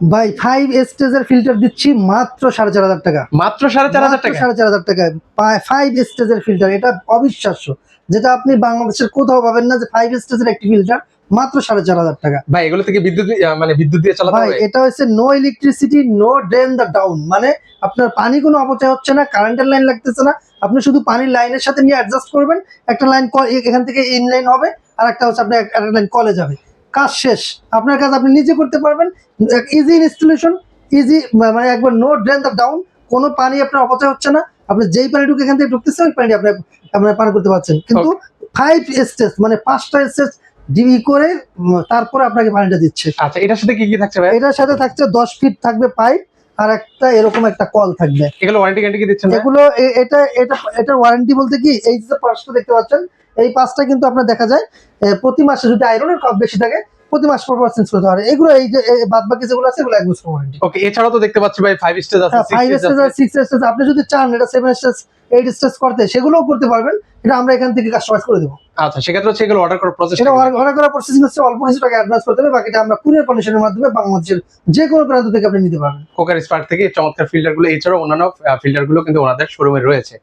ভাই ফাইভ স্টেজের ফিল্টার দিচ্ছি মাত্র সাড়ে চার হাজার টাকা। মাত্র সাড়ে চার হাজার টাকা? সাড়ে চার হাজার টাকায় ফাইভ স্টেজের ফিল্টার এটা অবিশ্বাস্য। যেটা আপনি বাংলাদেশের কোথাও পাবেন না যে ফাইভ স্টেজের একটি ফিল্টার মাত্র সাড়ে চার হাজার টাকা। ভাই এগুলো থেকে বিদ্যুৎ মানে বিদ্যুৎ দিয়ে চালাতে ভাই এটা হচ্ছে no electricity no drain the down মানে আপনার পানি কোনো অপচয় হচ্ছে না কারেন্টের লাইন লাগতেছে না। আপনি শুধু পানির লাইনের সাথে নিয়ে অ্যাডজাস্ট করবেন। একটা লাইন এখান থেকে ইন লাইন হবে আর একটা হচ্ছে আপনার একটা লাইন কলে যাবে। কাজ শেষ। আপনার কাজ আপনি নিজে করতে পারবেন। ইজি ইনস্টলেশন ইজি মানে একবার নো ড্রেন দ্য ডাউন কোনো পানি আপনার অপচয় হচ্ছে না। আপনি যেই পানিটুকু এখান থেকে ঢুকতেছে ওই পানি আপনি আপনার পান করতে পারছেন। কিন্তু ফাইভ স্টেজ মানে পাঁচটা স্টেজ ডিবি করে তারপরে আপনাকে পানিটা দিচ্ছে। আচ্ছা এটার সাথে কি কি থাকছে ভাই? এটার সাথে থাকছে দশ ফিট থাকবে পাইপ আর একটা এরকম একটা কল থাকবে। এগুলো ওয়ারেন্টি গ্যারান্টি কি দিচ্ছেন এগুলো এটা এটা এটা ওয়ারেন্টি বলতে কি এই যে পাঁচটা দেখতে পাচ্ছেন এই পাঁচটা কিন্তু আপনার দেখা যায় প্রতি মাসে যদি আয়রনের কম বেশি থাকে প্রতি মাস পর পর চেঞ্জ করতে পারে এগুলো এই যে বাদ বাকি যেগুলো আছে এগুলো এক বছর ওয়ারেন্টি ওকে এছাড়াও তো দেখতে পাচ্ছি ভাই ফাইভ স্টেজ আছে ফাইভ six স্টেজ আছে। সিক্স স্টেজ আপনি যদি চান এটা সেভেন স্টেজ এইট ডিসকাস করতে সেগুলোও করতে পারবেন এটা আমরা এখান থেকে কাস্টমাইজ করে দেবো। আচ্ছা সেক্ষেত্রে হচ্ছে এগুলো অর্ডার করার প্রসেস এটা অর্ডার করার প্রসেসিং হচ্ছে অল্প কিছু টাকা অ্যাডভান্স করতে হবে বাকিটা আমরা কুরিয়ার কন্ডিশনের মাধ্যমে বাংলাদেশের যে কোনো প্রান্ত থেকে আপনি নিতে পারবেন। কোকার স্পার্ক থেকে চমৎকার ফিল্টারগুলো এছাড়াও অন্যান্য ফিল্টারগুলো কিন্তু ওনাদের শোরুমে রয়েছে।